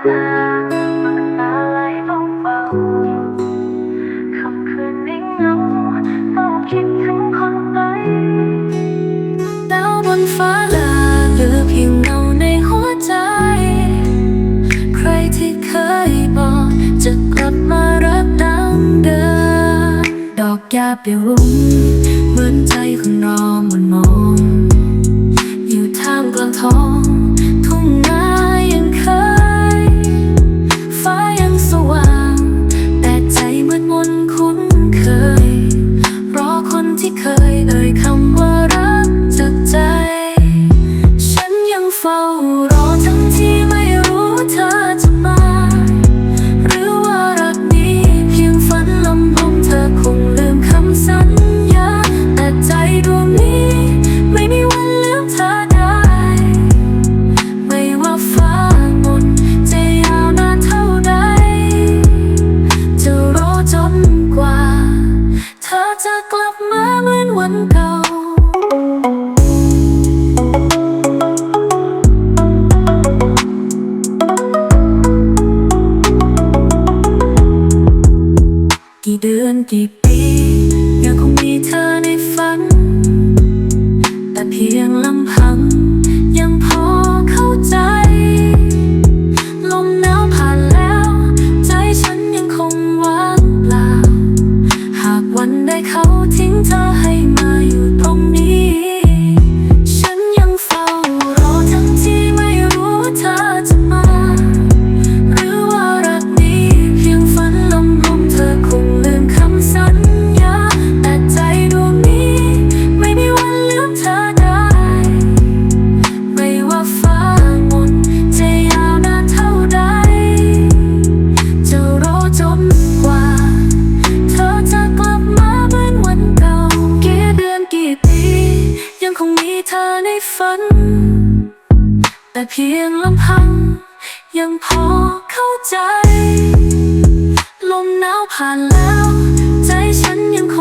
ฟ้าลาเหลือเพียงเงาในหัวใจ ใครที่เคยบอกจะกลับมารักดังเดิมดอกยาเปลี่ยวรุ้งเหมือน เฝ้ารอทั้งที่ไม่รู้เธอจะมา หรือว่ารักนี้เพียงฝันลมลมเธอคงลืมคำสัญญา แต่ใจดวงนี้ ไม่มีวันลืมเธอได้ ไม่ว่าฟ้ามนจะยาวนานเท่าใด จะรอจนกว่า เธอจะกลับมาเหมือนวันเก่า กี่เดือนกี่ปียังคงมีเธอในฝัน แต่เพียงลำพัง ยังพอเข้าใจ ลมหนาวผ่านแล้ว ใจฉันยังคงว่างเปล่า หากวันใดเขาทิ้งเธอ ฝัน แต่เพียงลำพัง ยังพอเข้าใจ ลมหนาวผ่านแล้ว ใจฉันยังค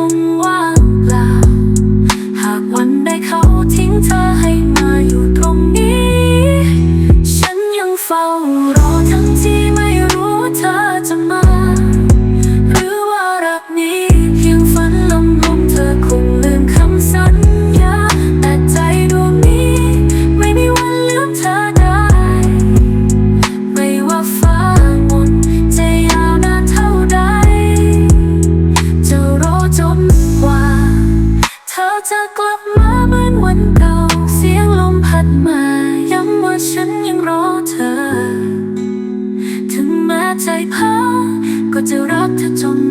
ก็จะรักเธอจน